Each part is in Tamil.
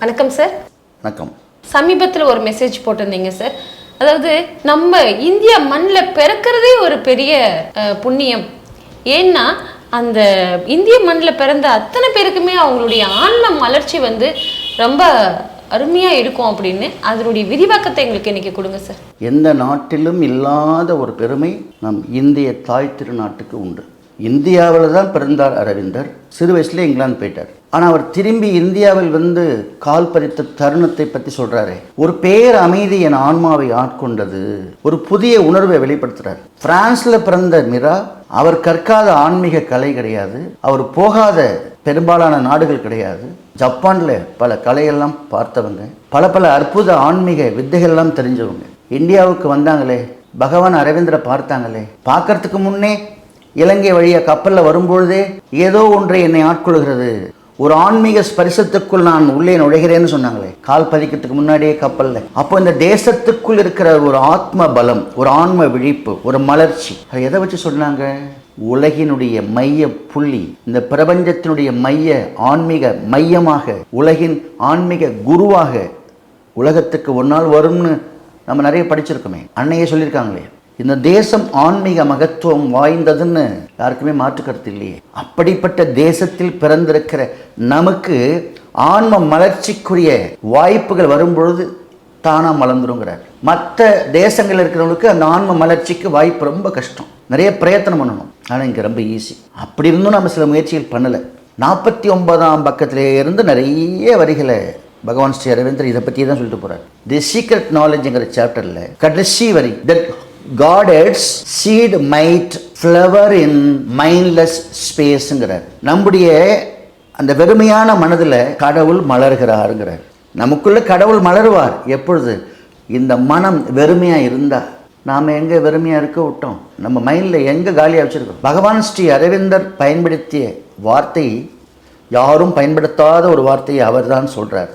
வணக்கம் சார் வணக்கம். சமீபத்தில் ஒரு மெசேஜ் போட்டிருந்தீங்க சார் அதாவது நம்ம இந்தியா மண்ணில் பிறக்கிறதே ஒரு பெரிய புண்ணியம். ஏன்னா அந்த இந்திய மண்ணில் பிறந்த அத்தனை பேருக்குமே அவங்களுடைய ஆன்ம மலர்ச்சி வந்து ரொம்ப அருமையாக இருக்கும் அப்படின்னு அதனுடைய விரிவாக்கத்தை எங்களுக்கு இன்னைக்கு கொடுங்க சார் எந்த நாட்டிலும் இல்லாத ஒரு பெருமை நம் இந்திய தாய் திருநாட்டுக்கு உண்டு. இந்தியாவில் தான் பிறந்தார் அரவிந்தர். சிறு வயசுல இங்கிலாந்து போயிட்டார். ஆனால் அவர் திரும்பி இந்தியாவில் வந்து கால் பதித்த தருணத்தை பற்றி சொல்கிறாரே ஒரு பேர் அமைதி என் ஆன்மாவை ஆட்கொண்டது. ஒரு புதிய உணர்வை வெளிப்படுத்துகிறார் பிரான்ஸில் பிறந்த மிரா அவர் கற்காத ஆன்மீக கலை கிடையாது. அவர் போகாத பெரும்பாலான நாடுகள் கிடையாது. ஜப்பானில் பல கலையெல்லாம் பார்த்தவங்க. பல பல அற்புத ஆன்மீக வித்தைகள்லாம் தெரிஞ்சவங்க. இந்தியாவுக்கு வந்தாங்களே. பகவான் அரவிந்தரை பார்த்தாங்களே. பார்க்கறதுக்கு முன்னே இலங்கை வழியா கப்பல்ல வரும்பொழுதே ஏதோ ஒன்றை என்னை ஆட்கொள்கிறது. ஒரு ஆன்மீக ஸ்பரிசத்துக்குள் நான் உள்ளே நுழைகிறேன்னு சொன்னாங்களே கால் பதிக்கிறதுக்கு முன்னாடியே கப்பல்ல. அப்போ இந்த தேசத்துக்குள் இருக்கிற ஒரு ஆத்ம பலம் ஒரு ஆன்ம விழிப்பு ஒரு மலர்ச்சி அது எதை வச்சு சொன்னாங்க? உலகினுடைய மைய புள்ளி இந்த பிரபஞ்சத்தினுடைய மைய ஆன்மீக மையமாக உலகின் ஆன்மீக குருவாக உலகத்துக்கு ஒரு நாள் வரும்னு நம்ம நிறைய படிச்சிருக்கோமே. அன்னையே சொல்லியிருக்காங்களே இந்த தேசம் ஆன்மீக மகத்துவம் வாய்ந்ததுன்னு யாருக்குமே மாற்று கருத்து இல்லையே. அப்படிப்பட்ட தேசத்தில் பிறந்திருக்கிற நமக்கு ஆன்ம மலர்ச்சிக்குரிய வாய்ப்புகள் வரும்பொழுது தானாக மலர்ந்துருங்கிறார். மற்ற தேசங்களில் இருக்கிறவங்களுக்கு அந்த ஆன்ம மலர்ச்சிக்கு வாய்ப்பு ரொம்ப கஷ்டம். நிறைய பிரயத்தனம் பண்ணணும். ஆனால் இங்கே ரொம்ப ஈஸி அப்படி இருந்தும் நம்ம சில முயற்சிகள் பண்ணலை. நாற்பத்தி ஒன்பதாம் பக்கத்திலே இருந்து நிறைய வரிகளை பகவான் ஸ்ரீ அரவிந்தர் இதை பற்றி தான் சொல்லிட்டு போகிறார் தி சீக்ரெட் நாலேஜ்ங்கிற சாப்டரில் கடைசி வரி that God's seed might flower in mindless ஸ்பேஸுங்கிறார் நம்முடைய அந்த வெறுமையான மனதில் கடவுள் மலர்கிறாருங்கிறார். நமக்குள்ள கடவுள் மலருவார் எப்பொழுது? இந்த மனம் வெறுமையாக இருந்தால் நாம் எங்கே வெறுமையாக இருக்க விட்டோம்? நம்ம மைண்டில் எங்கே காலியாக வச்சுருக்கோம்? பகவான் ஸ்ரீ அரவிந்தர் பயன்படுத்திய வார்த்தை யாரும் பயன்படுத்தாத ஒரு வார்த்தையை அவர்தான் சொல்கிறார்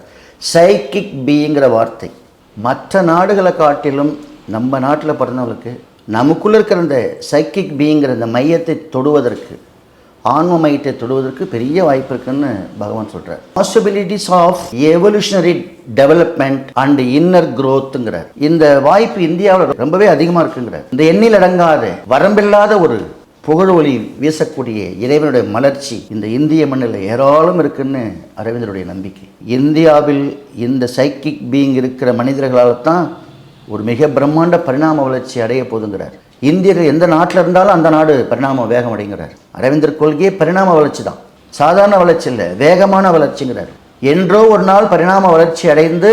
சைக்கிக் பீங்கிற வார்த்தை. மற்ற நாடுகளை காட்டிலும் நம்ம நாட்டில் பிறந்தவங்களுக்கு நமக்குள்ளே இருக்கிற அந்த சைக்கிக் பீங்கிற அந்த மையத்தை தொடுவதற்கு ஆன்ம மையத்தை தொடுவதற்கு பெரிய வாய்ப்பு இருக்குன்னு பகவான் சொல்கிறார் possibilities of evolutionary development and inner க்ரோத்துங்கிறார் இந்த வாய்ப்பு இந்தியாவில் ரொம்பவே அதிகமாக இருக்குங்கிறார். இந்த எண்ணில் அடங்காத வரம்பில்லாத ஒரு புகழ் ஒளி வீசக்கூடிய இறைவனுடைய மலர்ச்சி இந்த இந்திய மண்ணில் ஏராளம் இருக்குன்னு அரவிந்தருடைய நம்பிக்கை. இந்தியாவில் இந்த சைக்கிக் பீயிங் இருக்கிற மனிதர்களால் தான் ஒரு மிக பிரம்மாண்ட பரிணாம வளர்ச்சி அடைய போதுங்கிறார். இந்தியர்கள் எந்த நாட்டில் இருந்தாலும் அந்த நாடு பரிணாம வேகம் அடைங்கிறார் அரவிந்தர் கொள்கையே பரிணாம வளர்ச்சி தான். சாதாரண வளர்ச்சி இல்லை வேகமான வளர்ச்சிங்கிறார். என்றோ ஒரு நாள் பரிணாம வளர்ச்சி அடைந்து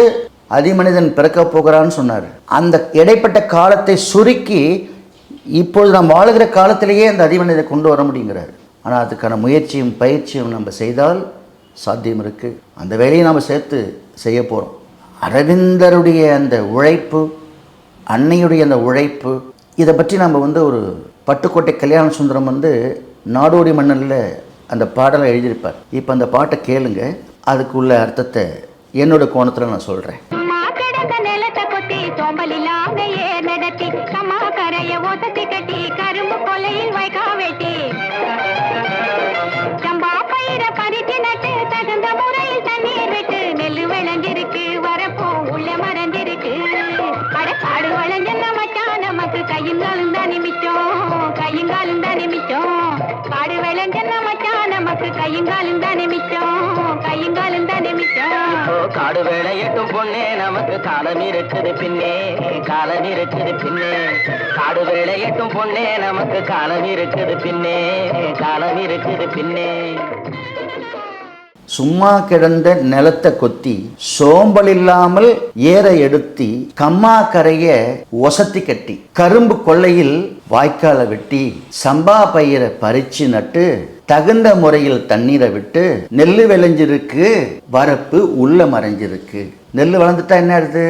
அதிமனிதன் பிறக்கப் போகிறான்னு சொன்னார். அந்த இடைப்பட்ட காலத்தை சுருக்கி இப்பொழுது நாம் வாழுகிற காலத்திலேயே அந்த அதிமனிதை கொண்டு வர முடியுங்கிறார். ஆனால் அதுக்கான முயற்சியும் பயிற்சியும் நம்ம செய்தால் சாத்தியம் இருக்குது அந்த வேலையை நாம் சேர்த்து செய்ய போகிறோம் அரவிந்தருடைய அந்த உழைப்பு அன்னையுடைய அந்த உழைப்பு இதை பற்றி நம்ம வந்து ஒரு பட்டுக்கோட்டை கல்யாண சுந்தரம் வந்து நாடோடி மன்னனில் அந்த பாடலை எழுதியிருப்பார். இப்போ அந்த பாட்டை கேளுங்க அதுக்கு உள்ள அர்த்தத்தை என்னோட கோணத்தில் நான் சொல்கிறேன் கட்டி கரும்பு காடு விளைஞ்ச மச்சான் நமக்கு கையும் காலும் தான் நிமிச்சோம் கையும் காலும் தான் நிமிச்சோம் இப்போ காடு வேலையட்டும் பொண்ணே நமக்கு காலம் இருக்குது பின்னே காலம் இருக்குது பின்னே. காடு வேலையட்டும் பொண்ணே நமக்கு காலம் இருக்குது பின்னே காலம் இருக்குது பின்னே. சும்மா கிடந்த நிலத்தை கொத்தி சோம்பல் இல்லாமல் ஏற எடுத்தி கம்மா கரைய ஒசத்தி கட்டி கரும்பு கொள்ளையில் வாய்க்காலை வெட்டி சம்பா பயிரை பறிச்சு நட்டு தகுந்த முறையில் தண்ணீரை விட்டு நெல் விளைஞ்சிருக்கு வரப்பு உள்ள மறைஞ்சிருக்கு. நெல் வளர்ந்துட்டா என்ன ஆகுது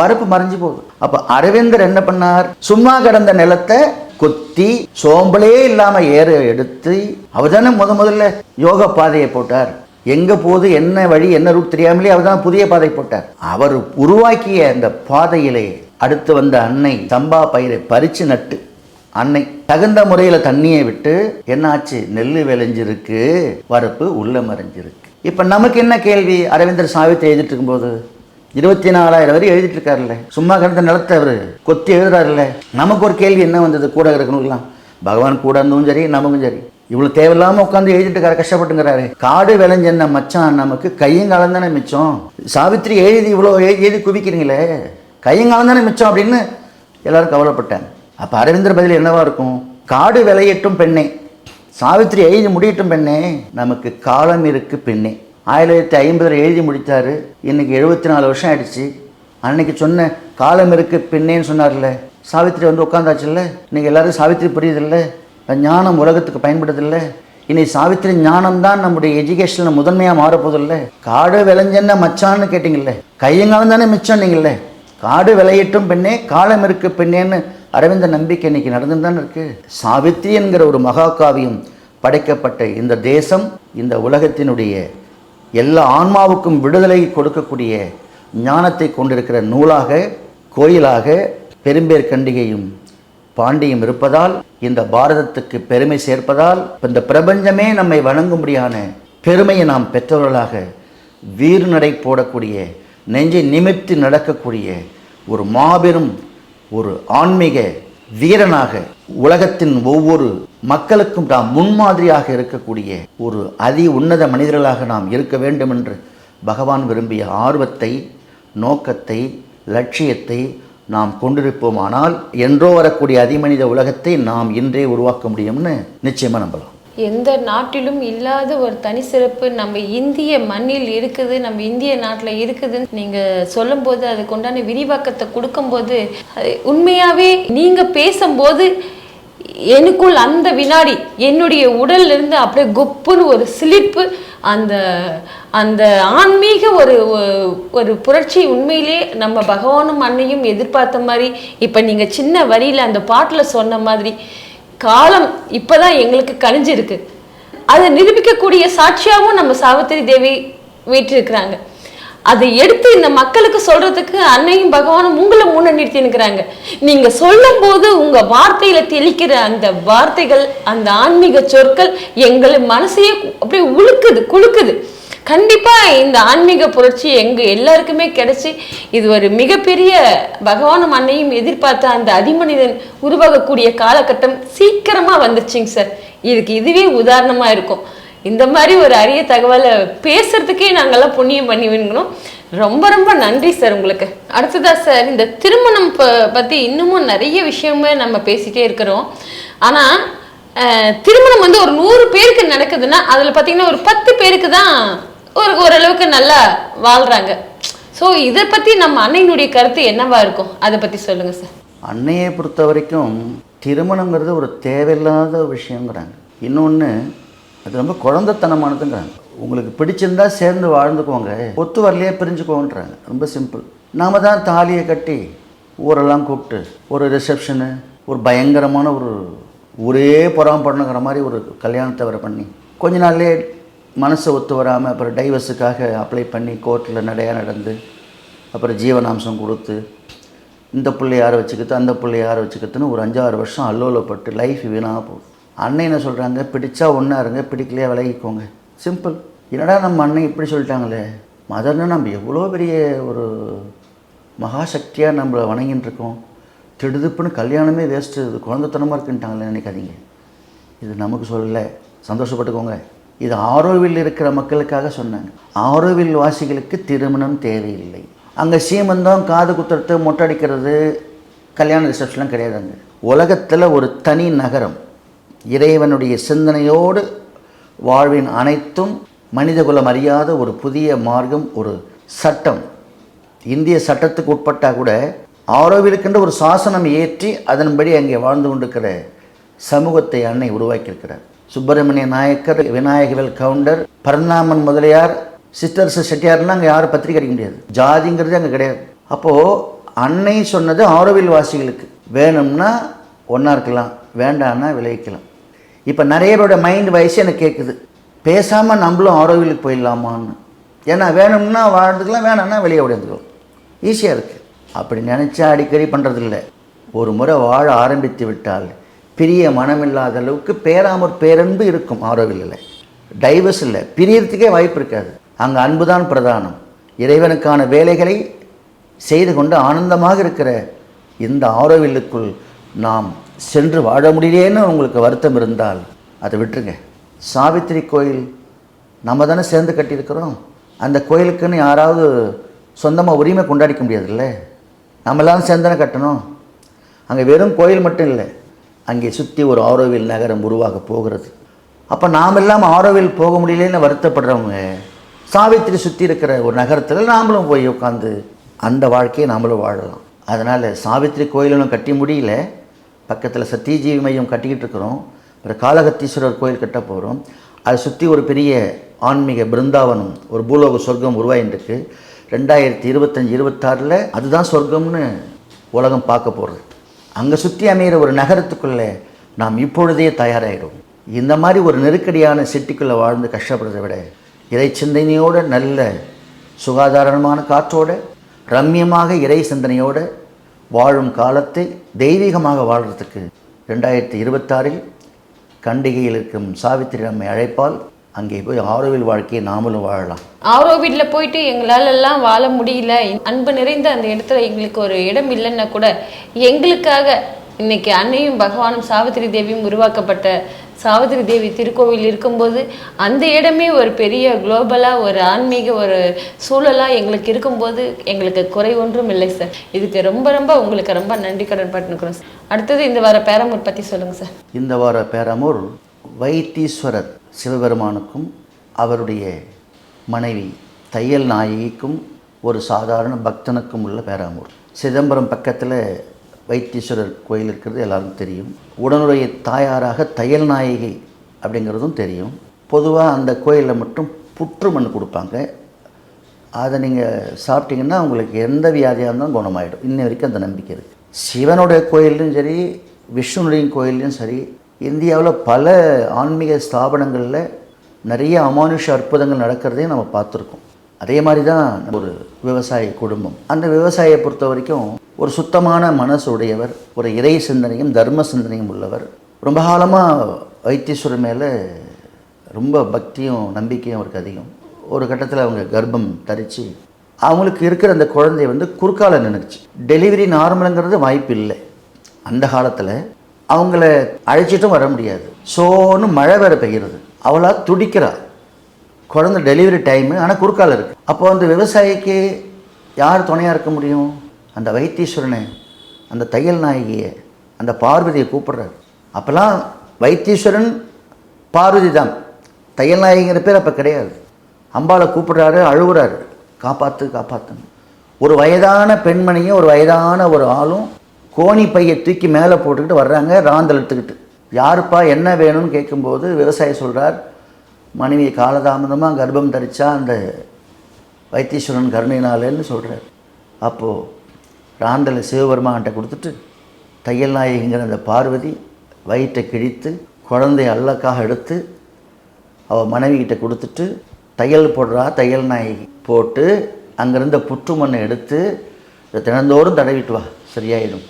வரப்பு மறைஞ்சு போகுது. அப்ப அரவிந்தர் என்ன பண்ணார்? சும்மா கிடந்த நிலத்தை கொத்தி சோம்பலே இல்லாம ஏற எடுத்து அவர் தானே முத முதல்ல யோக பாதையை போட்டார். எங்க போகுது என்ன வழி என்ன ரூட் தெரியாமலே அவர் தான் புதிய பாதை போட்டார். அவர் உருவாக்கிய அந்த பாதையிலே அடுத்து வந்த அன்னை சம்பா பயிரை பறிச்சு நட்டு அன்னை தகுந்த முறையில் தண்ணியை விட்டு என்னாச்சு? நெல் விளைஞ்சிருக்கு வரப்பு உள்ள மறைஞ்சிருக்கு இப்போ நமக்கு என்ன கேள்வி? அரவிந்தர் சாவித்திரி எழுதிட்டு இருக்கும்போது இருபத்தி நாலாயிரம் வரை எழுதிட்டு இருக்காருல்ல சும்மா கிடந்த நிலத்தை அவர் கொத்தி எழுதுறாருல்ல. நமக்கு ஒரு கேள்வி என்ன வந்தது? கூட இருக்கணும்லாம். பகவான் கூட இருந்தும் சரி நமக்கும் சரி. இவ்வளோ தேவையில்லாமல் உட்காந்து எழுதிட்டு இருக்காரு கஷ்டப்பட்டுங்கிறாரு. காடு விளைஞ்சென்ன மச்சான்? நமக்கு கையும் காலம் தானே மிச்சம். சாவித்திரி எழுதி இவ்வளோ எழுதி எழுதி குவிக்கிறீங்களே. கையும் காலம் தானே மிச்சம் அப்படின்னு எல்லாரும் கவலைப்பட்டாங்க. அப்போ அரவிந்தர் பதில் என்னவா இருக்கும்? காடு விளையட்டும் பெண்ணே. சாவித்திரி எழுதி முடியட்டும் பெண்ணே. நமக்கு காலம் இருக்கு பெண்ணே. ஆயிரத்தி தொள்ளாயிரத்தி ஐம்பதில் எழுதி முடித்தார். இன்னைக்கு எழுபத்தி நாலு வருஷம் ஆயிடுச்சு. அன்னைக்கு சொன்ன காலம் இருக்கு பெண்ணேன்னு சொன்னார்ல. சாவித்திரி வந்து உட்காந்தாச்சுல்ல இன்னைக்கு எல்லாரும் சாவித்திரி புரியுதில்ல? ஞானம் உலகத்துக்கு பயன்படுதில்லை? இன்னைக்கு சாவித்திரி ஞானம் தான் நம்முடைய எஜுகேஷனில் முதன்மையாக மாறப்போதில்ல காடு விளைஞ்சென்ன மச்சான்னு கேட்டிங்கல்ல? கையங்காலம் தானே மிச்சம் நீங்கள்ல காடு விளையட்டும் பெண்ணே. காலம் இருக்கு பெண்ணேன்னு அரவிந்த நம்பிக்கை இன்னைக்கு நடந்துன்னு இருக்கு? சாவித்ரி என்கிற ஒரு மகாகாவியம் படைக்கப்பட்ட இந்த தேசம் இந்த உலகத்தினுடைய எல்லா ஆன்மாவுக்கும் விடுதலை கொடுக்கக்கூடிய ஞானத்தை கொண்டிருக்கிற நூலாக கோயிலாக பெரும்பேர் கண்டிகையும் பாண்டியும் இருப்பதால் இந்த பாரதத்துக்கு பெருமை சேர்ப்பதால் இந்த பிரபஞ்சமே நம்மை வணங்கும்படியான பெருமையை நாம் பெற்றவர்களாக வீறு நடை போடக்கூடிய நெஞ்சை நிமித்து நடக்கக்கூடிய ஒரு மாபெரும் ஒரு ஆன்மீக வீரனாக உலகத்தின் ஒவ்வொரு மக்களுக்கும் நாம் முன்மாதிரியாக இருக்கக்கூடிய ஒரு அதி உன்னத மனிதர்களாக நாம் இருக்க வேண்டும் என்று பகவான் விரும்பிய ஆர்வத்தை நோக்கத்தை லட்சியத்தை நாம் கொண்டிருப்போமானால் என்றோ வரக்கூடிய அதிமனித உலகத்தை நாம் இன்றே உருவாக்க முடியும்னு நிச்சயமாக நம்பலாம். எந்த நாட்டிலும் இல்லாத ஒரு தனி சிறப்பு நம்ம இந்திய மண்ணில் இருக்குது நம்ம இந்திய நாட்டில் இருக்குதுன்னு நீங்கள் சொல்லும்போது அதுக்கு உண்டான விரிவாக்கத்தை கொடுக்கும்போது உண்மையாகவே நீங்கள் பேசும்போது எனக்குள் அந்த வினாடி என்னுடைய உடல்லிருந்து அப்படியே குப்புன்னு ஒரு சிலிப்பு அந்த அந்த ஆன்மீக ஒரு ஒரு புரட்சி உண்மையிலே நம்ம பகவானும் அன்னையும் எதிர்பார்த்த மாதிரி இப்போ நீங்கள் சின்ன வரியில் அந்த பாட்டில் சொன்ன மாதிரி காலம் இப்பதான் எங்களுக்கு கணிஞ்சிருக்கு அதை நிரூபிக்கக்கூடிய சாட்சியாகவும் நம்ம சாவித்திரி தேவி வீட்டிருக்கிறாங்க அதை எடுத்து இந்த மக்களுக்கு சொல்றதுக்கு அன்னையும் பகவானும் உங்களை முன்ன நிறுத்தி நிற்கிறாங்க நீங்க சொல்லும் போது உங்க வார்த்தையில தெளிக்கிற அந்த வார்த்தைகள் அந்த ஆன்மீக சொற்கள் எங்களை மனசையே அப்படியே உழுக்குது குழுக்குது கண்டிப்பா இந்த ஆன்மீக புரட்சி எங்க எல்லாருக்குமே கிடைச்சி இது ஒரு மிகப்பெரிய பகவானும் அன்னையும் எதிர்பார்த்த அந்த அதிமனிதன் உருவாகக்கூடிய காலகட்டம் சீக்கிரமா வந்துச்சுங்க சார். இதுக்கு இதுவே உதாரணமா இருக்கும். இந்த மாதிரி ஒரு அரிய தகவலை பேசுறதுக்கே நாங்கெல்லாம் புண்ணியம் பண்ணி வேணுங்கணும் ரொம்ப ரொம்ப நன்றி சார் உங்களுக்கு. அடுத்ததா சார் இந்த திருமணம் ப- பத்தி இன்னமும் நிறைய விஷயமே நம்ம பேசிட்டே இருக்கிறோம். ஆனா திருமணம் வந்து ஒரு நூறு பேருக்கு நடக்குதுன்னா அதுல பாத்தீங்கன்னா ஒரு பத்து பேருக்கு தான் ஒரு ஓரளவுக்கு நல்லா வாழ்றாங்க. ஸோ இதை பற்றி நம்ம அன்னையினுடைய கருத்து என்னவா இருக்கும்? அதை பற்றி சொல்லுங்க சார் அன்னையை பொறுத்த வரைக்கும் திருமணங்கிறது ஒரு தேவையில்லாத விஷயங்கிறாங்க. இன்னொன்று அது ரொம்ப குழந்தைத்தனமானதுங்கிறாங்க. உங்களுக்கு பிடிச்சிருந்தா சேர்ந்து வாழ்ந்துக்கோங்க. ஒத்து வரலையே பிரிஞ்சுக்கோன்றாங்க. ரொம்ப சிம்பிள் நாம தான் தாலியை கட்டி ஊரெல்லாம் கூப்பிட்டு ஒரு ரிசப்ஷனு ஒரு பயங்கரமான ஒரு ஒரே புறாம பொறாமப்படணுங்கிற மாதிரி ஒரு கல்யாணத்தை வர பண்ணி கொஞ்ச நாள்லேயே மனசை ஒத்து வராமல் அப்புறம் டைவர்ஸுக்காக அப்ளை பண்ணி கோர்ட்டில் நடையா நடந்து அப்புறம் ஜீவனாம்சம் கொடுத்து இந்த புள்ளை யாரை வச்சுக்கிட்டு அந்த பிள்ளை யாரை வச்சுக்கிட்டுன்னு ஒரு அஞ்சாறு வருஷம் அல்லோலப்பட்டு லைஃப் வீணாக போகும் அண்ணன் என்ன சொல்கிறாங்க பிடிச்சா ஒன்றா இருங்க பிடிக்கலையே விலகிக்கோங்க. சிம்பிள் என்னடா நம்ம அன்னை இப்படி சொல்லிட்டாங்களே? மதர்னு நம்ம எவ்வளோ பெரிய ஒரு மகாசக்தியாக நம்மளை வணங்கின்னு இருக்கோம். திடுதுப்புன்னு கல்யாணமே வேஸ்ட்டு இது குழந்தைத்தனமாக இருக்குன்ட்டாங்களே நினைக்காதீங்க. இது நமக்கு சொல்லலை. சந்தோஷப்பட்டுக்கோங்க. இது ஆரோவில் இருக்கிற மக்களுக்காக சொன்னாங்க. ஆரோவில் வாசிகளுக்கு திருமணம் தேவையில்லை. அங்கே சீமந்தம் காது குத்துறது மொட்டடிக்கிறது கல்யாண ரிசப்ஷன்லாம் கிடையாதுங்க. உலகத்தில் ஒரு தனி நகரம். இறைவனுடைய சிந்தனையோடு வாழ்வின் அனைத்தும் மனிதகுலம் அறியாத ஒரு புதிய மார்க்கம் ஒரு சட்டம். இந்திய சட்டத்துக்கு உட்பட்டால் கூட ஆரோவிலுக்கென்று ஒரு சாசனம் ஏற்றி அதன்படி அங்கே வாழ்ந்து கொண்டிருக்கிற சமூகத்தை அன்னை உருவாக்கியிருக்கிறார். சுப்பிரமணிய நாயக்கர் விநாயகவேல் கவுண்டர் பரந்தாமன் முதலியார் சிஸ்டர்ஸ் செட்டியார்லாம் அங்கே யாரும் பத்திரிக்கை அடிக்க முடியாது. ஜாதிங்கிறது அங்கே கிடையாது. அப்போது அன்னை சொன்னது ஆரோவில் வாசிகளுக்கு வேணும்னா ஒன்றா இருக்கலாம் வேண்டான்னா விளைவிக்கலாம் இப்போ நிறைய பேரோட மைண்ட் வயசு எனக்கு கேட்குது பேசாமல் நம்மளும் ஆரோவிலுக்கு போயிடலாமான்னு. ஏன்னா வேணும்னா வாழ்ந்துக்கலாம் வேணாம்னா வெளியே ஓடிந்துக்கலாம் ஈஸியாக இருக்குது அப்படி நினச்சா அடிக்கடி பண்ணுறதில்ல ஒரு முறை வாழ ஆரம்பித்து விட்டால் பிரிய மனமில்லாத அளவுக்கு பேராமற் பேரன்பு இருக்கும் ஆரோவிலில். டைவர்ஸ் இல்லை. பிரியறதுக்கே வாய்ப்பு இருக்காது. அங்கே அன்பு தான் பிரதானம். இறைவனுக்கான வேலைகளை செய்து கொண்டு ஆனந்தமாக இருக்கிற இந்த ஆரோவில்லுக்குள் நாம் சென்று வாழ முடியலேன்னு உங்களுக்கு வருத்தம் இருந்தால் அதை விட்டுருங்க. சாவித்திரி கோயில் நம்ம தானே சேர்ந்து கட்டியிருக்கிறோம். அந்த கோயிலுக்குன்னு யாராவது சொந்தமாக உரிமை கொண்டாடிக்க முடியாதுல்ல? நம்ம எல்லாரும் சேர்ந்து தானே கட்டணும். அங்கே வெறும் கோயில் மட்டும் இல்லை. அங்கே சுற்றி ஒரு ஆரோவில் நகரம் உருவாக போகிறது. அப்போ நாம் எல்லாம் ஆரோவில் போக முடியலன்னு வருத்தப்படுறவங்க சாவித்திரி சுற்றி இருக்கிற ஒரு நகரத்தில் நாமளும் போய் உட்காந்து அந்த வாழ்க்கையை நாமளும் வாழலாம். அதனால் சாவித்திரி கோயிலும் கட்டி முடியல. பக்கத்தில் சத்தியஜீவி மையம் கட்டிக்கிட்டு இருக்கிறோம். ஒரு காலகத்தீஸ்வரர் கோயில் கட்ட போகிறோம் அதை சுற்றி ஒரு பெரிய ஆன்மீக பிருந்தாவனம் ஒரு பூலோக சொர்க்கம் உருவாயின்னு இருக்கு ரெண்டாயிரத்தி இருபத்தஞ்சி இருபத்தாறில் அதுதான் சொர்க்கம்னு உலகம் பார்க்க போகிறது அங்கே சுற்றி அமைகிற ஒரு நகரத்துக்குள்ளே நாம் இப்பொழுதே தயாராகிடும் இந்த மாதிரி ஒரு நெருக்கடியான சிட்டிக்குள்ளே வாழ்ந்து கஷ்டப்படுறதை விட இறை சிந்தனையோடு நல்ல சுகாதாரமான காற்றோடு ரம்யமாக இறை சிந்தனையோடு வாழும் காலத்தை தெய்வீகமாக வாழ்கிறதுக்கு ரெண்டாயிரத்தி இருபத்தாறில் கண்டிகையில் இருக்கும் சாவித்திரி நம்மை அழைப்பால் அங்கே போய் ஆரோவில் வாழ்க்கையை நாமளும் வாழலாம். ஆரோவில்ல போயிட்டு எங்களால எல்லாம் வாழ முடியல அன்பு நிறைந்த அந்த இடத்துல எங்களுக்கு ஒரு இடம் இல்லைன்னா கூட எங்களுக்காக இன்னைக்கு அன்னையும் பகவானும் சாவித்திரி தேவியும் உருவாக்கப்பட்ட சாவித்திரி தேவி திருக்கோவில் இருக்கும்போது அந்த இடமே ஒரு பெரிய குளோபலா ஒரு ஆன்மீக ஒரு சூழலா எங்களுக்கு இருக்கும்போது எங்களுக்கு குறை ஒன்றும் இல்லை சார். இதுக்கு ரொம்ப ரொம்ப உங்களுக்கு ரொம்ப நன்றி கடன் பட்டுக்கிறோம் சார். அடுத்தது இந்த வார பேரமூர் பத்தி சொல்லுங்க சார். இந்த வார பேரமூர் வைத்தீஸ்வரர். சிவபெருமானுக்கும் அவருடைய மனைவி தையல் நாயகிக்கும் ஒரு சாதாரண பக்தனுக்கும் உள்ள பேராமூர். சிதம்பரம் பக்கத்தில் வைத்தீஸ்வரர் கோயில் இருக்கிறது எல்லாருக்கும் தெரியும். உடனுடைய தாயாராக தையல் நாயகி அப்படிங்கிறதும் தெரியும். பொதுவாக அந்த கோயிலில் மட்டும் புற்று மண் கொடுப்பாங்க. அதை நீங்கள் சாப்பிட்டீங்கன்னா உங்களுக்கு எந்த வியாதியாக இருந்தாலும் குணமாயிடும். இன்ன வரைக்கும் அந்த நம்பிக்கை இருக்குது சிவனுடைய கோயிலையும் சரி விஷ்ணுனுடைய கோயிலையும் சரி இந்தியாவில் பல ஆன்மீக ஸ்தாபனங்களில் நிறைய அமானுஷ அற்புதங்கள் நடக்கிறதையும் நம்ம பார்த்துருக்கோம். அதே மாதிரி தான் ஒரு விவசாய குடும்பம். அந்த விவசாயியை பொறுத்த வரைக்கும் ஒரு சுத்தமான மனசு உடையவர் ஒரு இறை சிந்தனையும் தர்ம சிந்தனையும் உள்ளவர். ரொம்ப காலமாக வைத்தீஸ்வரர் மேலே ரொம்ப பக்தியும் நம்பிக்கையும் அவருக்கு அதிகம். ஒரு கட்டத்தில் அவங்க கர்ப்பம் தரித்து அவங்களுக்கு இருக்கிற அந்த குழந்தைய வந்து குறுக்கால நின்றுச்சு டெலிவரி நார்மலுங்கிறது வாய்ப்பு இல்லை அந்த காலத்தில் அவங்கள அழைச்சிட்டும் வர முடியாது. சோன்னு மழை வேற பெய்கிறது அவளாக துடிக்கிறா. குழந்த டெலிவரி டைமு ஆனால் குறுக்கால் இருக்குது அப்போ அந்த விவசாயிக்கு யார் துணையாக இருக்க முடியும்? அந்த வைத்தீஸ்வரனை அந்த தையல் நாயகியை அந்த பார்வதியை கூப்பிடுறாரு. அப்போல்லாம் வைத்தீஸ்வரன் பார்வதி தான். தையல் நாயகிங்கிற பேர் அப்போ கிடையாது. அம்பாளை கூப்பிடுறாரு அழுகுறாரு. காப்பாற்று காப்பாற்றுன்னு ஒரு வயதான பெண்மணியும் ஒரு வயதான ஒரு ஆளும் கோணி பையை தூக்கி மேலே போட்டுக்கிட்டு வர்றாங்க ராந்தல் எடுத்துக்கிட்டு. யாருப்பா என்ன வேணும்னு கேட்கும்போது விவசாயி சொல்கிறார் மனைவி காலதாமதமாக கர்ப்பம் தரித்தா அந்த வைத்தீஸ்வரன் கருணையினாலேன்னு சொல்கிறார் அப்போது ராந்தலை சிவபெருமான்கிட்ட கொடுத்துட்டு தையல் நாயகிங்கிற அந்த பார்வதி வயிற்றை கிழித்து குழந்தைய அல்லக்காக எடுத்து அவள் மனைவிக்கிட்ட கொடுத்துட்டு தையல் போடுறா தையல் நாயகி. போட்டு அங்கேருந்த புற்று மண்ணை எடுத்து தினந்தோறும் தடவிட்டு வா சரியாயிடும்.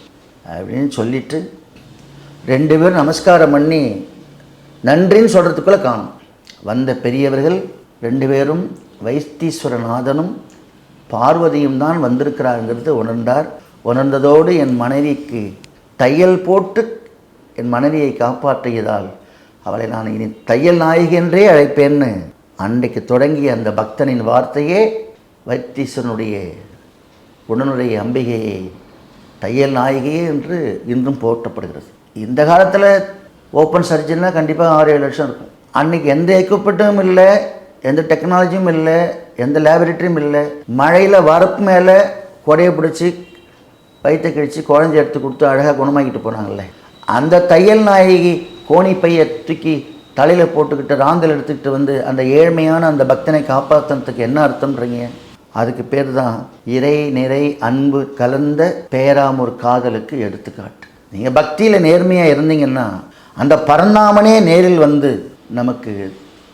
அப்படின்னு சொல்லிட்டு ரெண்டு பேரும் நமஸ்காரம் பண்ணி நன்றின்னு சொல்கிறதுக்குள்ளே காணும். வந்த பெரியவர்கள் ரெண்டு பேரும் வைத்தீஸ்வரநாதனும் பார்வதியும் தான் வந்திருக்கிறாருங்கிறது உணர்ந்தார். உணர்ந்ததோடு என் மனைவிக்கு தையல் போட்டு என் மனைவியை காப்பாற்றியதால் அவளை நான் இனி தையல் நாயகி என்றே அழைப்பேன்னு அன்றைக்கு தொடங்கிய அந்த பக்தனின் வார்த்தையே வைத்தீஸ்வரனுடைய உடனுடைய அம்பிகையை தையல் நாயகியே என்று இன்றும் போற்றப்படுகிறது. இந்த காலத்தில் ஓப்பன் சர்ஜன்னா கண்டிப்பாக ஆறு ஏழு லட்சம் இருக்கும். அன்றைக்கி எந்த எக்யூப்மெண்ட்டும் இல்லை எந்த டெக்னாலஜியும் இல்லை எந்த லேபரேட்டரியும் இல்லை. மழையில் வரப்பு மேலே கொடையை பிடிச்சி வயிற்ற கிழித்து குழந்தை எடுத்து கொடுத்து அழகாக குணமாக்கிட்டு போனாங்கல்ல. அந்த தையல் நாயகி கோணி பையை தூக்கி தலையில் போட்டுக்கிட்டு ராந்தல் எடுத்துக்கிட்டு வந்து அந்த ஏழ்மையான அந்த பக்தனை காப்பாற்றுறதுக்கு என்ன அர்த்தம்ன்றீங்க? அதுக்கு பேர் தான் இறை நிறை அன்பு கலந்த பேராமூர் காதலுக்கு எடுத்துக்காட்டு. நீங்கள் பக்தியில் நேர்மையாக இருந்தீங்கன்னா அந்த பரந்தாமனே நேரில் வந்து நமக்கு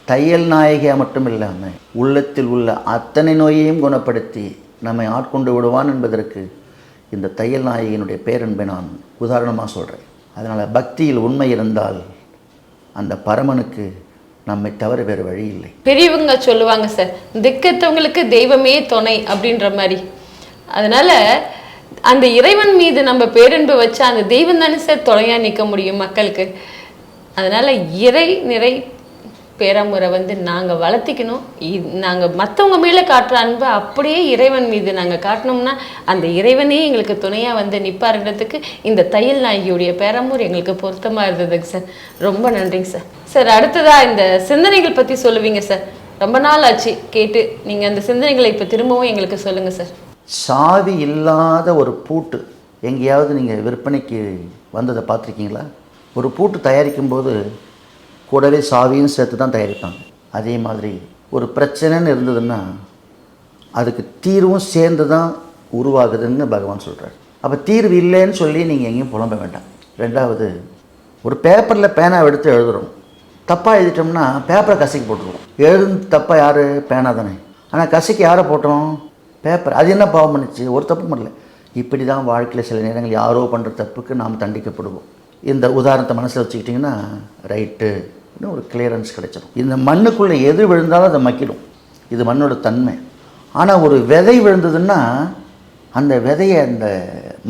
தையல் நாயகியாக மட்டும் இல்லாமல் உள்ளத்தில் உள்ள அத்தனை நோயையும் குணப்படுத்தி நம்மை ஆட்கொண்டு விடுவான் என்பதற்கு இந்த தையல் நாயகியினுடைய பேரன்பை நான் உதாரணமாக சொல்கிறேன் அதனால் பக்தியில் உண்மை இருந்தால் அந்த பரமனுக்கு நம்மை தவிர வேறு வழி இல்லை. பெரியவங்க சொல்லுவாங்க சார் திக்கத்தவங்களுக்கு தெய்வமே துணை அப்படின்ற மாதிரி. அதனால அந்த இறைவன் மீது நம்ம பேரன்பு வச்சா அந்த தெய்வம் தானே சார் துணையா நிற்க முடியும் மக்களுக்கு. அதனால இறை நிறை பேரமுறை வந்து நாங்கள் வளர்த்திக்கணும். இ- மற்றவங்க மேலே காட்டுற அன்பை அப்படியே இறைவன் மீது நாங்கள் காட்டினோம்னா அந்த இறைவனே எங்களுக்கு துணையாக வந்து நிற்பாருன்றதுக்கு இந்த தையல் நாயகியுடைய பேரமுறை எங்களுக்கு பொருத்தமாக இருந்ததுங்க சார். ரொம்ப நன்றிங்க சார். சார் அடுத்ததாக இந்த சிந்தனைகள் பற்றி சொல்லுவீங்க சார். ரொம்ப நாள் ஆச்சு கேட்டு. நீங்கள் அந்த சிந்தனைகளை இப்போ திரும்பவும் எங்களுக்கு சொல்லுங்கள் சார். சாவி இல்லாத ஒரு பூட்டு எங்கேயாவது நீங்கள் விற்பனைக்கு வந்ததை பார்த்துருக்கீங்களா? ஒரு பூட்டு தயாரிக்கும் போது கூடவே சாவியும் சேர்த்து தான் தயாரிப்பாங்க. அதே மாதிரி ஒரு பிரச்சனைன்னு இருந்ததுன்னா அதுக்கு தீர்வும் சேர்ந்து தான் உருவாகுதுன்னு பகவான் சொல்கிறார் அப்போ தீர்வு இல்லைன்னு சொல்லி நீங்கள் எங்கேயும் புலம்ப வேண்டாம். ரெண்டாவது ஒரு பேப்பரில் பேனாவை எடுத்து எழுதுறோம். தப்பாக எழுதிட்டோம்னா பேப்பரை கசக்கி போட்டுருவோம். எழுதுன்னு தப்பாக யார்? பேனா தானே. ஆனால் கசக்கி யாரை போட்டோம்? பேப்பர். அது என்ன பாவம் பண்ணிச்சு? ஒரு தப்பு பண்ணல. இப்படி தான் வாழ்க்கையில் சில நேரங்கள் யாரோ பண்ணுற தப்புக்கு நாம் தண்டிக்கப்படுவோம். இந்த உதாரணத்தை மனசில் வச்சுக்கிட்டிங்கன்னா ரைட்டு. இன்னும் ஒரு கிளியரன்ஸ் கிடைச்சிடும் இந்த மண்ணுக்குள்ளே எது விழுந்தாலும் அதை மக்கிடும். இது மண்ணோட தன்மை. ஆனால் ஒரு விதை விழுந்ததுன்னா அந்த விதையை அந்த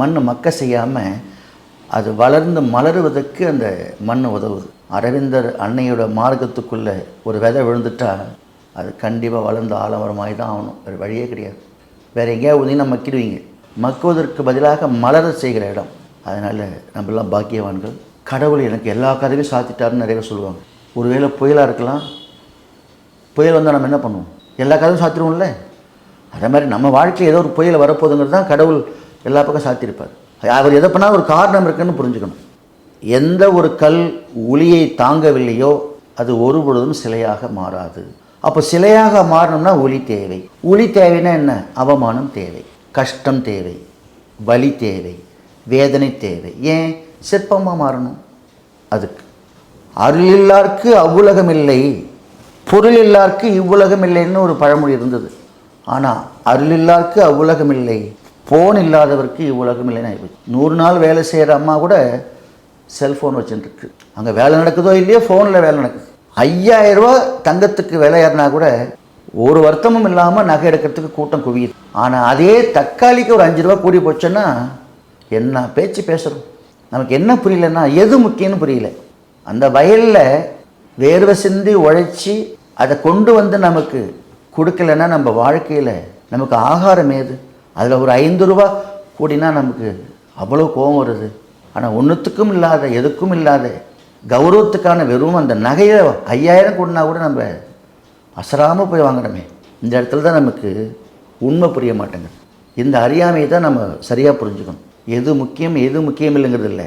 மண் மக்க செய்யாமல் அது வளர்ந்து மலருவதற்கு அந்த மண் உதவுது. அரவிந்தர் அன்னையோட மார்க்கத்துக்குள்ளே ஒரு விதை விழுந்துட்டா அது கண்டிப்பாக வளர்ந்து ஆலமரமாகி தான் ஆகணும். வேறு வழியே கிடையாது. வேறு எங்கேயாவது ஊதினா மக்கிடுவீங்க. மக்குவதற்கு பதிலாக மலர செய்கிற இடம். அதனால் நம்மளாம் பாக்கியவான்கள். கடவுள் எனக்கு எல்லா கதவையும் சாத்திட்டாருன்னு நிறைய பேர் சொல்லுவாங்க. ஒருவேளை புயலாக இருக்கலாம். புயல் வந்தால் நம்ம என்ன பண்ணுவோம்? எல்லா கதவும் சாத்திடுவோம்ல அதே மாதிரி நம்ம வாழ்க்கையில் ஏதோ ஒரு புயல் வரப்போகுதுங்கிறது தான் கடவுள் எல்லா பக்கம் சாத்தியிருப்பார். அவர் எதை பண்ணால் ஒரு காரணம் இருக்குன்னு புரிஞ்சுக்கணும். எந்த ஒரு கல் ஒளியை தாங்கவில்லையோ அது ஒரு பொழுதும் சிலையாக மாறாது. அப்போ சிலையாக மாறணும்னா ஒளி தேவை. ஒளி தேவைன்னா என்ன? அவமானம் தேவை. கஷ்டம் தேவை. வலி தேவை. வேதனை தேவை. ஏன்? சிற்பமாக மாறணும். அதுக்கு. அருள் இல்லாருக்கு அவ்வுலகம் இல்லை பொருள் இல்லார்க்கு இவ்வுலகம் இல்லைன்னு ஒரு பழமொழி இருந்தது. ஆனால் அருள் அருளில்லார்க்கு அவ்வுலகம் இல்லை ஃபோன் இல்லாதவருக்கு இவ்வுலகம் இல்லைன்னு ஆயிப்போச்சு. நூறு நாள் வேலை செய்கிற அம்மா கூட செல்ஃபோன் வச்சுட்டுருக்கு அங்கே வேலை நடக்குதோ இல்லையோ ஃபோனில் வேலை நடக்குது. ஐயாயிரம் ரூபா தங்கத்துக்கு விலை ஏறினா கூட ஒரு வருத்தமும் இல்லாமல் நகை எடுக்கிறதுக்கு கூட்டம் குவியுது. ஆனால் அதே தக்காளிக்கு ஒரு அஞ்சு ரூபா கூடி போச்சுன்னா என்ன பேச்சு பேசுகிறோம் நமக்கு என்ன புரியலன்னா எது முக்கியம்னு புரியல. அந்த வயலில் வேர்வை சிந்தி உழைச்சி அதை கொண்டு வந்து நமக்கு கொடுக்கலன்னா நம்ம வாழ்க்கையில் நமக்கு ஆகாரம் ஏது? அதில் ஒரு ஐந்து ரூபா கூடினா நமக்கு அவ்வளோ கோபம் வருது. ஆனால் ஒன்றுத்துக்கும் இல்லாத எதுக்கும் இல்லாத கௌரவத்துக்கான வெறும் அந்த நகையை ஐயாயிரம் கூடினா கூட நம்ம அசராமல் போய் வாங்கணுமே. இந்த இடத்துல தான் நமக்கு உண்மை புரிய மாட்டேங்குது. இந்த அறியாமையை தான் நம்ம சரியாக புரிஞ்சுக்கணும். எது முக்கியம் எது முக்கியம் இல்லைங்கிறது இல்லை.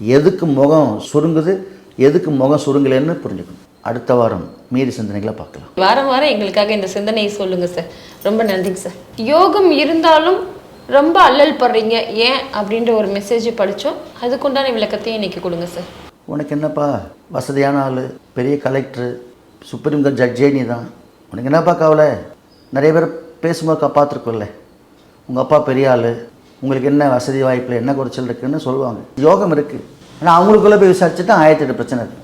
எதுக்கு முகம் சுருங்குது எதுக்கு முகம் சுருங்கலைன்னு புரிஞ்சுக்கணும். அடுத்த வாரம் மீதி சிந்தனைகளை பார்க்கலாம். வாரம் வாரம் எங்களுக்காக இந்த சிந்தனையை சொல்லுங்க சார். ரொம்ப நன்றிங்க சார். யோகம் இருந்தாலும் ரொம்ப அல்லல் படுறீங்க ஏன் அப்படின்ற ஒரு மெசேஜ் படித்தோம் அதுக்குண்டான விளக்கத்தையும் இன்னைக்கு கொடுங்க சார். உனக்கு என்னப்பா? வசதியான ஆள் பெரிய கலெக்டர் சுப்ரீம் கோர்ட் ஜட்ஜே நீ தான். உனக்கு என்னப்பா கவலை? நிறைய பேர் பேசும்போது பார்த்துருக்கோல்ல உங்கள் அப்பா பெரிய ஆள் உங்களுக்கு என்ன வசதி வாய்ப்பில் என்ன குறைச்சல் இருக்குன்னு சொல்லுவாங்க. யோகம் இருக்குது ஆனால் அவங்களுக்குள்ளே போய் விசாரிச்சுட்டு ஆயிரத்தி எட்டு பிரச்சனை இருக்குது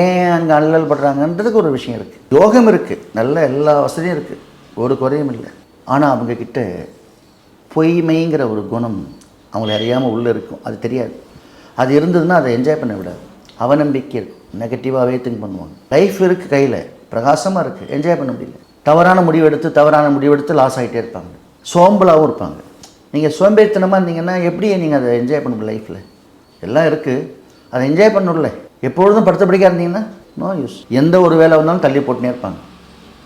ஏன் அங்கே அல்லல் படுறாங்கன்றதுக்கு ஒரு விஷயம் இருக்குது யோகம் இருக்குது நல்ல எல்லா வசதியும் இருக்குது ஒரு குறையும் இல்லை. ஆனால் அவங்கக்கிட்ட பொய்மைங்கிற ஒரு குணம் அவங்கள அறியாமல் உள்ளே இருக்கும். அது தெரியாது. அது இருந்ததுன்னா அதை என்ஜாய் பண்ண விடாது. அவநம்பிக்கை இருக்கும் நெகட்டிவாகவே திங்க் பண்ணுவாங்க. லைஃப் இருக்குது கையில். பிரகாசமாக இருக்குது என்ஜாய் பண்ண முடியல. தவறான முடிவு எடுத்து தவறான முடிவு எடுத்து லாஸ் ஆகிட்டே இருப்பாங்க. சோம்பலாகவும் இருப்பாங்க. நீங்கள் சோம்பேறித்தனமாக இருந்தீங்கன்னா எப்படி நீங்கள் அதை என்ஜாய் பண்ண முடியும் லைஃப்பில் எல்லாம் இருக்குது அதை என்ஜாய் பண்ணணும்ல. எப்பொழுதும் படுத்த படிக்க இருந்தீங்கன்னா நோ யூஸ் எந்த ஒரு வேலை வந்தாலும் தள்ளி போட்டுனே இருப்பாங்க.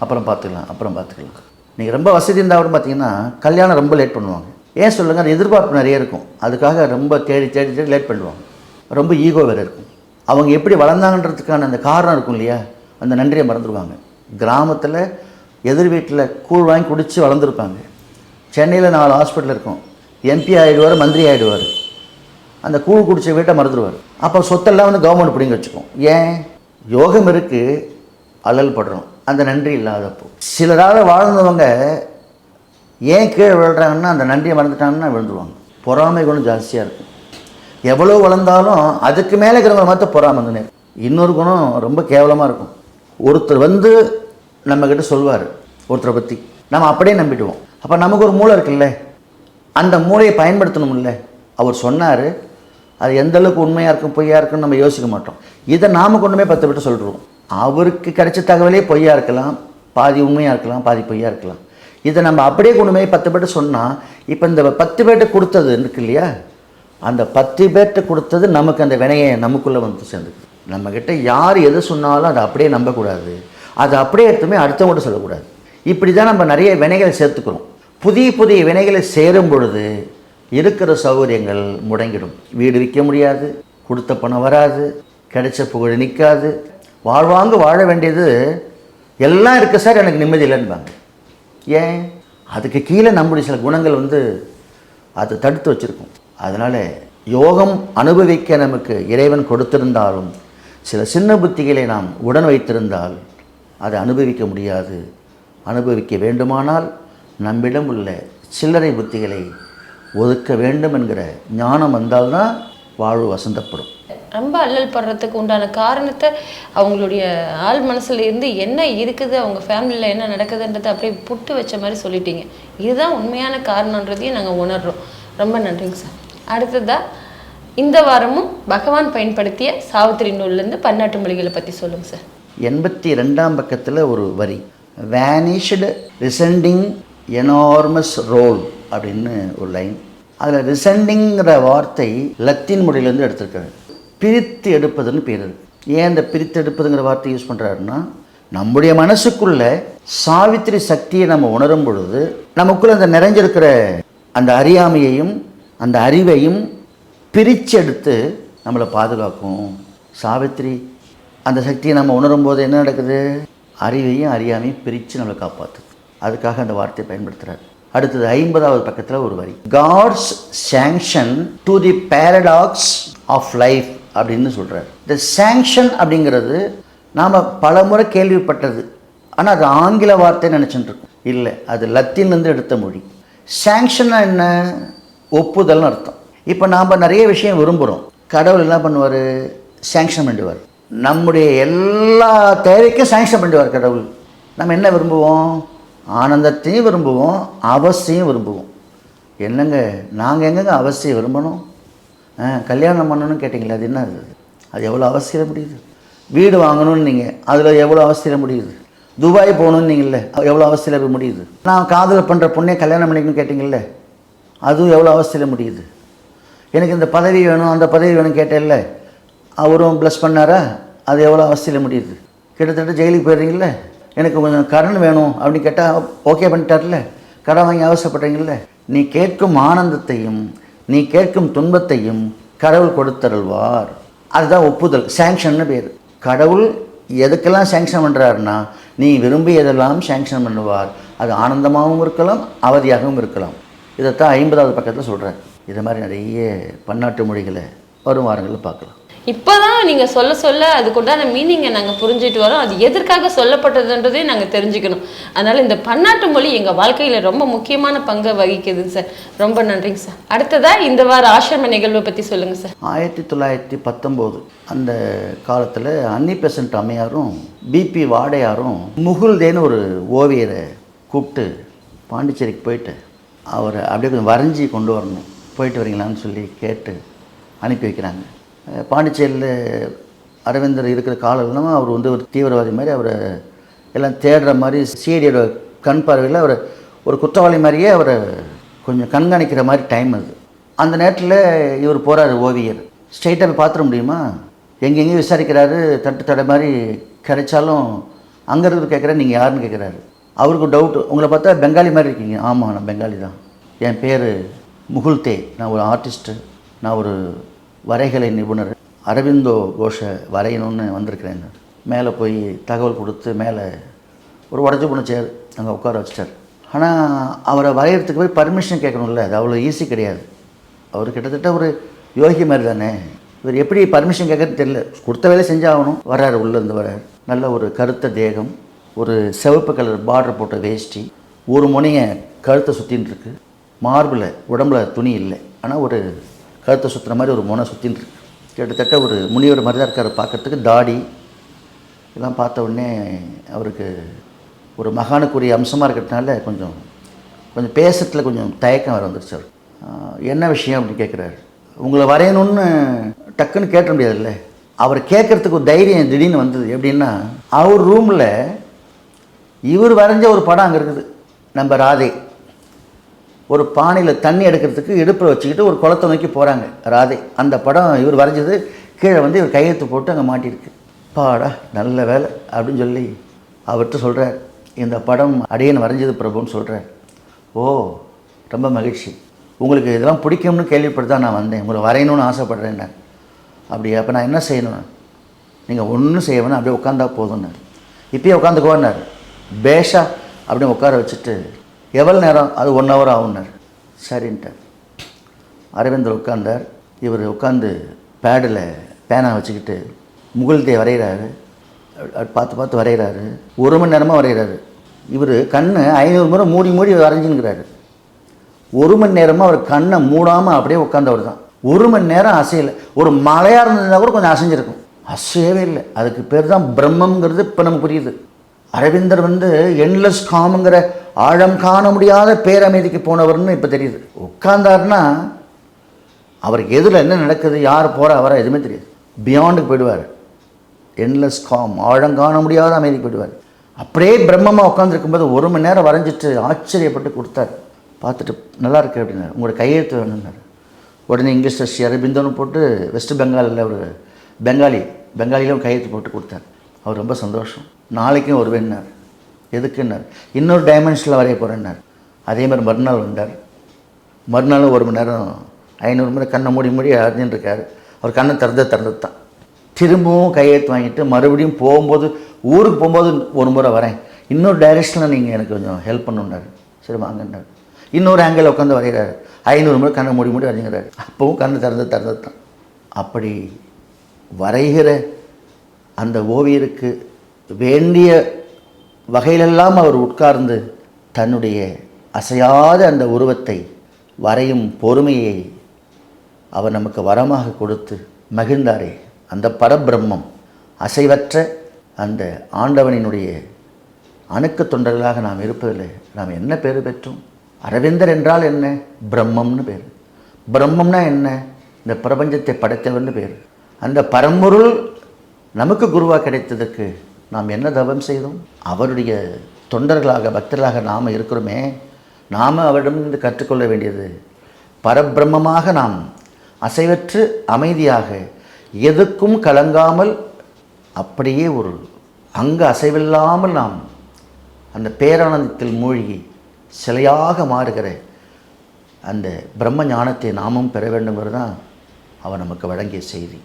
அப்புறம் பார்த்துக்கலாம் அப்புறம் பார்த்துக்கலாம். நீங்கள் ரொம்ப வசதி இருந்தால் கூட பார்த்தீங்கன்னா கல்யாணம் ரொம்ப லேட் பண்ணுவாங்க. ஏன் சொல்லுங்கள் அது எதிர்பார்ப்பு நிறைய இருக்கும். அதுக்காக ரொம்ப தேடி தேடி தேடி லேட் பண்ணுவாங்க. ரொம்ப ஈகோ வேறு இருக்கும். அவங்க எப்படி வளர்ந்தாங்கன்றதுக்கான அந்த காரணம் இருக்கும் இல்லையா? அந்த நன்றியை மறந்துடுவாங்க. கிராமத்தில் எதிர் வீட்டில் கூழ் வாங்கி குடித்து வளர்ந்துருப்பாங்க. சென்னையில் நாலு ஹாஸ்பிட்டல் இருக்கும். எம்பி ஆகிடுவார் மந்திரி ஆகிடுவார் அந்த கூழ் குடிச்ச வீட்டை மறந்துடுவார். அப்போ சொத்தெல்லாம் வந்து கவர்மெண்ட் பிடிங்க வச்சுக்கும். ஏன்? யோகம் இருக்குது அல்லல் படுறோம். அந்த நன்றி இல்லாதப்போ. சிலரால் வாழ்ந்தவங்க ஏன் கீழே விழுறாங்கன்னா அந்த நன்றியை மறந்துட்டாங்கன்னா விழுந்துருவாங்க. பொறாமை குணம் ஜாஸ்தியாக இருக்கும். எவ்வளோ வளர்ந்தாலும் அதுக்கு மேலே இருக்கிறவங்க மாற்ற பொறாமை தானே இன்னொரு குணம் ரொம்ப கேவலமாக இருக்கும். ஒருத்தர் வந்து நம்மக்கிட்ட சொல்வார் ஒருத்தரை பற்றி நம்ம அப்படியே நம்பிடுவோம். அப்போ நமக்கு ஒரு மூளை இருக்குல்ல? அந்த மூளையை பயன்படுத்தணும்ல. அவர் சொன்னார் அது எந்த அளவுக்கு உண்மையாக இருக்கும் பொய்யா இருக்குன்னு நம்ம யோசிக்க மாட்டோம். இதை நாம் கொண்டுமே பத்து பேர்ட்ட சொல்லிடுவோம். அவருக்கு கிடைச்ச தகவலே பொய்யா இருக்கலாம் பாதி உண்மையாக இருக்கலாம் பாதி பொய்யா இருக்கலாம். இதை நம்ம அப்படியே கொண்டு போய் பத்து பேர்ட்ட சொன்னால் இப்போ இந்த பத்து பேர்ட்ட கொடுத்தது இருக்கு இல்லையா? அந்த பத்து பேர்ட்ட கொடுத்தது நமக்கு அந்த வினையை நமக்குள்ளே வந்து சேர்ந்துக்கு நம்மக்கிட்ட யார் எது சொன்னாலும் அதை அப்படியே நம்பக்கூடாது. அதை அப்படியே எடுத்துமே அடுத்தவங்கள்ட்ட சொல்லக்கூடாது. இப்படி தான் நம்ம நிறைய வினைகளை சேர்த்துக்கிறோம். புதிய புதிய வினைகளை சேரும் பொழுது இருக்கிற சௌகரியங்கள் முடங்கிடும். வீடு விற்க முடியாது கொடுத்த பணம் வராது கிடைச்ச புகழ் நிற்காது. வாழ்வாங்க வாழ வேண்டியது எல்லாம் இருக்குது சார் எனக்கு நிம்மதி இல்லைன்பாங்க. ஏன்? அதுக்கு கீழே நம்முடைய சில குணங்கள் வந்து அது தடுத்து வச்சிருக்கும். அதனால் யோகம் அனுபவிக்க நமக்கு இறைவன் கொடுத்திருந்தாலும் சில சின்ன புத்திகளை நாம் உடன் வைத்திருந்தால் அதை அனுபவிக்க முடியாது. அனுபவிக்க வேண்டுமானால் நம்மிடம் உள்ள சில்லறை புத்திகளை ஒதுக்க வேண்டும் என்கிற ஞானம் வந்தால்தான் வாழ்வு வசந்தப்படும். ரொம்ப அல்லல் படுறதுக்கு உண்டான காரணத்தை அவங்களுடைய ஆள் மனசுல இருந்து என்ன இருக்குது அவங்க ஃபேமிலியில் என்ன நடக்குதுன்றதை அப்படியே புட்டு வச்ச மாதிரி சொல்லிட்டீங்க. இதுதான் உண்மையான காரணன்றதையும் நாங்கள் உணர்றோம். ரொம்ப நன்றிங்க சார். அடுத்ததா இந்த வாரமும் பகவான் பயன்படுத்திய சாவித்திரி நூல்லேருந்து பன்னாட்டு மொழிகளை பற்றி சொல்லுங்க சார். எண்பத்தி ரெண்டாம் பக்கத்தில் ஒரு வரி. வேனிஷ்டு ரிசெண்டிங் எனார்மஸ் ரோல் அப்படின்னு ஒரு லைன் அதில் ரிசண்டிங்கிற வார்த்தை லத்தீன் மொழியிலேருந்து எடுத்திருக்காரு. பிரித்து எடுப்பதுன்னு பேர் ஏன் இந்த பிரித்து எடுப்பதுங்கிற வார்த்தை யூஸ் பண்ணுறாருன்னா நம்முடைய மனசுக்குள்ளே சாவித்திரி சக்தியை நம்ம உணரும் பொழுது நமக்குள்ளே அந்த நிறைஞ்சிருக்கிற அந்த அறியாமையையும் அந்த அறிவையும் பிரித்து எடுத்து நம்மளை பாதுகாக்கும். சாவித்திரி அந்த சக்தியை நம்ம உணரும் போது என்ன நடக்குது? அறிவையும் அறியாமையும் பிரித்து நம்மளை காப்பாற்று அதுக்காக அந்த வார்த்தையை பயன்படுத்துகிறார் அடுத்தது ஐம்பதாவது பக்கத்தில் ஒரு வரி. God's sanction to the paradox of life அப்படின்னு சொல்கிறார் இந்த சேங்ஷன் அப்படிங்கிறது நாம் பலமுறை கேள்விப்பட்டது. ஆனால் அது ஆங்கில வார்த்தை நினச்சிட்டு இருக்கோம். இல்லை அது லத்தீன்லேருந்து எடுத்த மொழி. சாங்ஷன்னா என்ன? ஒப்புதல்னு அர்த்தம். இப்போ நாம் நிறைய விஷயம் விரும்புகிறோம் கடவுள் என்ன பண்ணுவார்? சேங்ஷன் பண்ணிடுவார். நம்முடைய எல்லா தேவைக்கும் சேங்ஷன் பண்ணிடுவார் கடவுள். நம்ம என்ன விரும்புவோம்? ஆனந்தத்தையும் விரும்புவோம் அவசியம் விரும்புவோம். என்னங்க நாங்கள் எங்கங்க அவசியம் விரும்பணும்? ஆ கல்யாணம் பண்ணணும்னு கேட்டிங்களா அது என்ன அது அது எவ்வளோ அவசியம் முடியுது? வீடு வாங்கணும்னு நீங்கள் அதில் எவ்வளோ அவசியம் முடியுது? துபாய் போகணும்னு நீங்கள்ல எவ்வளோ அவசியம் முடியுது? நான் காதல் பண்ணுற பொண்ணே கல்யாணம் பண்ணிக்கணும்னு கேட்டிங்கல்ல அதுவும் எவ்வளோ அவசியம் முடியுது? எனக்கு இந்த பதவி வேணும் அந்த பதவி வேணும் கேட்டேன்ல அவரும் ப்ளஸ் பண்ணாரா? அது எவ்வளோ அவசியம் முடியுது? கிட்டத்தட்ட ஜெயிலுக்கு போயிடுறீங்களே எனக்கு கொஞ்சம் கடன் வேணும் அப்படின்னு கேட்டால் ஓகே பண்ணிட்டார்ல. கடன் வாங்கி அவசரப்படுறீங்களே நீ கேட்கும் ஆனந்தத்தையும் நீ கேட்கும் துன்பத்தையும் கடவுள் கொடுத்தருள்வார். அதுதான் ஒப்புதல் சேங்ஷன்னு பேர். கடவுள் எதுக்கெல்லாம் சேங்ஷன் பண்ணுறாருன்னா நீ விரும்பியதெல்லாம் சேங்ஷன் பண்ணுவார் அது ஆனந்தமாகவும் இருக்கலாம் அவதியாகவும் இருக்கலாம். இதைத்தான் ஐம்பதாவது பக்கத்தில் சொல்கிறேன் இது மாதிரி நிறைய பன்னாட்டு மொழிகளை வரும் வாரங்களில் பார்க்கலாம். இப்போதான் நீங்க சொல்ல சொல்ல அதுக்குண்டான மீனிங்கை நாங்க புரிஞ்சுட்டு வரோம். அது எதற்காக சொல்லப்பட்டதுன்றதையும் நாங்க தெரிஞ்சுக்கணும். அதனால இந்த பன்னாட்டு மொழி எங்க வாழ்க்கையில ரொம்ப முக்கியமான பங்கை வகிக்குதுங்க சார் ரொம்ப நன்றிங்க சார் அடுத்ததா இந்த வார ஆசிரம நிகழ்வை பத்தி சொல்லுங்க சார் ஆயிரத்தி தொள்ளாயிரத்தி பத்தொம்போது அந்த காலத்தில் அன்னி பெசன்ட் அம்மையாரும் பிபி வாடையாரும் முகுல்தேன்னு ஒரு ஓவியரை கூப்பிட்டு பாண்டிச்சேரிக்கு போயிட்டு அவரை அப்படியே கொஞ்சம் வரைஞ்சி கொண்டு வரணும். போயிட்டு வரீங்களான்னு சொல்லி கேட்டு அனுப்பி வைக்கிறாங்க. பாண்டிச்சேரியில் அரவிந்தர் இருக்கிற காலம் இல்லாமல் அவர் வந்து ஒரு தீவிரவாதி மாதிரி அவரை எல்லாம் தேடுற மாதிரி சிஐடியோட கண் பார்வையில் அவரை ஒரு குற்றவாளி மாதிரியே அவரை கொஞ்சம் கண்காணிக்கிற மாதிரி டைம் அது. அந்த நேரத்தில் இவர் போகிறாரு ஓவியர். ஸ்ட்ரைட்டாக போய் பார்த்துட முடியுமா? எங்கெங்கேயும் விசாரிக்கிறாரு தட்டு தடை மாதிரி கிடைச்சாலும் அங்கே இருக்கிற கேட்குறாரு நீங்கள் யாருன்னு கேட்குறாரு அவருக்கு டவுட் உங்களை பார்த்தா பெங்காலி மாதிரி இருக்கீங்க. ஆமாம் நான் பெங்காலி தான் என் பேர் முகுல்தே நான் ஒரு ஆர்டிஸ்ட்டு நான் ஒரு வரைகலை நிபுணர் அரவிந்தோ கோஷை வரையணும்னு வந்திருக்கிறேன். மேலே போய் தகவல் கொடுத்து மேலே ஒரு உடஞ்சி போன சேர் அங்கே உட்கார வச்சிட்டார். ஆனால் அவரை வரைகிறதுக்கு போய் பர்மிஷன் கேட்கணும்ல அது அவ்வளோ ஈஸி கிடையாது. அவர் கிட்டத்தட்ட ஒரு யோகி மாதிரி தானே. இவர் எப்படி பர்மிஷன் கேட்கறது தெரியல. கொடுத்த வேலை செஞ்சாகணும். வர்றாரு உள்ளேருந்து வர்றாரு. நல்ல ஒரு கருத்த தேகம் ஒரு சிவப்பு கலர் பார்டர் போட்ட வேஷ்டி ஒரு முனையை கழுத்தை சுற்றின்னு இருக்கு. மார்பில் உடம்புல துணி இல்லை. ஆனால் ஒரு கழுத்தை சுற்றுற மாதிரி ஒரு முனை சுற்றின்னு இருக்கு. கிட்டத்தட்ட ஒரு முனிவர் மாதிரி தான் இருக்கார் பார்க்குறதுக்கு. தாடி இதெல்லாம் பார்த்த உடனே அவருக்கு ஒரு மகானுக்குரிய அம்சமாக இருக்கிறதுனால கொஞ்சம் கொஞ்சம் பேசுறதுல கொஞ்சம் தயக்கம் வர வந்துருச்சு அவர் என்ன விஷயம் அப்படின்னு கேட்குறாரு. உங்களை வரையணும்னு டக்குன்னு கேட்ட முடியாதுல்ல. அவர் கேட்குறதுக்கு ஒரு தைரியம் திடீர்னு வந்தது. எப்படின்னா அவர் ரூமில் இவர் வரைஞ்ச ஒரு படம் அங்கே இருக்குது. நம்ம ராதே. ஒரு பானையில் தண்ணி எடுக்கிறதுக்கு இடுப்பில் வச்சுக்கிட்டு ஒரு குளத்தை நோக்கி போகிறாங்க ராதே அந்த படம் இவர் வரைஞ்சது கீழே வந்து இவர் கையெழுத்து போட்டு அங்கே மாட்டியிருக்கு. பாடா நல்ல வேலை அப்படின்னு சொல்லி அவர்கிட்ட சொல்கிறார் இந்த படம் அடியன் வரைஞ்சது பிரபுன்னு சொல்கிறார் ஓ ரொம்ப மகிழ்ச்சி. உங்களுக்கு இதெல்லாம் பிடிக்கும்னு கேள்விப்பட்டு தான் நான் வந்தேன். உங்களை வரையணும்னு ஆசைப்பட்றேன் நான். அப்படி அப்போ நான் என்ன செய்யணும்? நீங்கள் ஒன்றும் செய்ய வேணாம். அப்படியே உட்காந்தா போதும்னார் இப்பயே உட்காந்துக்கோன்னார். பேஷா அப்படியே உட்கார வச்சுட்டு எவ்வளோ நேரம்? அது ஒன் ஹவர் ஆகுனார் சரின்ட்டார். அரவிந்தர் உட்கார்ந்தார். இவர் உட்காந்து பேடில் பேனா வச்சுக்கிட்டு முகுல்தே வரைகிறாரு. பார்த்து பார்த்து வரைகிறாரு. ஒரு மணி நேரமாக வரைகிறாரு. இவர் கண்ணை ஐநூறு முறை மூடி மூடி வரைஞ்சுங்கிறாரு ஒரு மணி நேரமாக அவர் கண்ணை மூடாமல் அப்படியே உட்காந்தவர் தான். ஒரு மணி நேரம் அசையலை. ஒரு மழையாக இருந்ததுனா கூட கொஞ்சம் அசைஞ்சிருக்கும். அசையவே இல்லை. அதுக்கு பேர் தான் பிரம்மங்கிறது இப்போ நமக்கு புரியுது. அரவிந்தர் வந்து என்லெஸ் காமுங்கிற ஆழம் காண முடியாத பேரமைதிக்கு போனவர்னு இப்போ தெரியுது. உட்கார்ந்தார்னா அவருக்கு எதில் என்ன நடக்குது யார் போகிறா வர எதுவுமே தெரியாது. பியாண்டுக்கு போயிடுவார். என்லெஸ் காம் ஆழம் காண முடியாத அமைதிக்கு போயிடுவார். அப்படியே பிரம்மமாக உட்காந்துருக்கும்போது ஒரு மணி நேரம் வரைஞ்சிட்டு ஆச்சரியப்பட்டு கொடுத்தார். பார்த்துட்டு நல்லா இருக்கு அப்படின்னாரு. உங்களோட கையெழுத்து வேணும்னாரு. உடனே இங்கிலீஷில் ஸ்ரீ அரபிந்தோன்னு போட்டு வெஸ்ட் பெங்காலில் ஒரு பெங்காலி பெங்காலியிலும் கையெழுத்து போட்டு கொடுத்தார். அவர் ரொம்ப சந்தோஷம். நாளைக்கும் ஒரு வேணுனார் எதுக்குன்னார்? இன்னொரு டைமென்ஷனில் வரைய போகிறேன்னார் அதே மாதிரி மறுநாள் வந்தார். மறுநாளும் ஒரு மணி நேரம் ஐநூறு முறை கண்ணை மூடி மூடி அறிஞ்சுட்டு இருக்கார். அவர் கண்ணை திறந்து திறந்து தான். திரும்பவும் கையெழுத்து வாங்கிட்டு மறுபடியும் போகும்போது ஊருக்கு போகும்போது ஒரு முறை வரேன். இன்னொரு டைரெக்ஷனில் நீங்கள் எனக்கு கொஞ்சம் ஹெல்ப் பண்ணுன்னாரு. சரி வாங்கினார் இன்னொரு ஆங்கிளில் உட்காந்து வரைகிறாரு ஐநூறு முறை கண்ணை மூடி மூடி வரைஞ்சுக்கிறாரு அப்பவும் கண்ணை திறந்து திறந்து தான். அப்படி வரைகிற அந்த ஓவியருக்கு வேண்டிய வகையிலெல்லாம் அவர் உட்கார்ந்து தன்னுடைய அசையாத அந்த உருவத்தை வரையும் பொறுமையை அவர் நமக்கு வரமாக கொடுத்து மகிழ்ந்தாரே. அந்த பரபிரம்மம் அசைவற்ற அந்த ஆண்டவனினுடைய அணுக்கு தொண்டர்களாக நாம் இருப்பதில்லை. நாம் என்ன பேர் பெற்றோம்? அரவிந்தர் என்றால் என்ன? பிரம்மம்னு பேர். பிரம்மம்னா என்ன? இந்த பிரபஞ்சத்தை படைத்தவர்னு பேர். அந்த பரம்பொருள் நமக்கு குருவாக கிடைத்ததற்கு நாம் என்ன தவம் செய்தோம்? அவருடைய தொண்டர்களாக பக்தர்களாக நாம் இருக்கிறோமே நாம் அவரிடமிருந்து கற்றுக்கொள்ள வேண்டியது பரபிரம்மமாக நாம் அசைவற்று அமைதியாக எதுக்கும் கலங்காமல் அப்படியே ஒரு அங்கு அசைவில்லாமல் நாம் அந்த பேரானந்தத்தில் மூழ்கி சிலையாக மாறுகிற அந்த பிரம்ம ஞானத்தை நாமும் பெற வேண்டுங்கிறது தான் அவர் நமக்கு வழங்கிய செய்தி.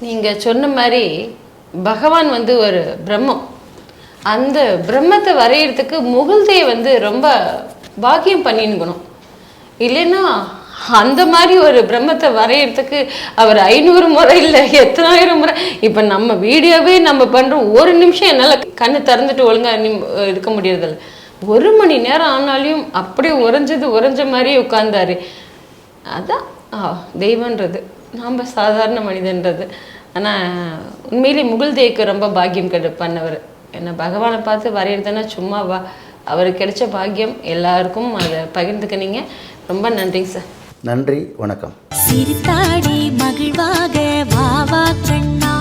நீங்கள் சொன்ன மாதிரி பகவான் வந்து ஒரு பிரம்மம். அந்த பிரம்மத்தை வரைகிறதுக்கு முகுல்தே வந்து ரொம்ப பாக்கியம் பண்ணிருக்கணும் இல்லைன்னா அந்த மாதிரி ஒரு பிரம்மத்தை வரைகிறதுக்கு அவர் ஐநூறு முறை இல்லை எத்தனாயிரம் முறை. இப்போ நம்ம வீடியோவே நம்ம பண்ணுறோம் ஒரு நிமிஷம் என்னால் கண்ணு திறந்துட்டு ஒழுங்கா இருக்க முடியறதில்ல. ஒரு மணி நேரம் ஆனாலையும் அப்படியே உறைஞ்சது உறைஞ்ச மாதிரியே உட்கார்ந்தாரு. அதான் தெய்வன்றது நாம் சாதாரண மனிதன்றது. ஆனால் உண்மையிலே முகுல்தேக்கு ரொம்ப பாக்கியம் கெடு பண்ணவர் என்ன பகவானை பார்த்து வரையறதுன்னா சும்மாவா அவருக்கு கிடைச்ச பாக்கியம் எல்லாருக்கும் அதை பகிர்ந்துக்கினீங்க. ரொம்ப நன்றிங்க சார். நன்றி வணக்கம். சிரித்தாடி மகிழ்வாக வாவா கண்ணா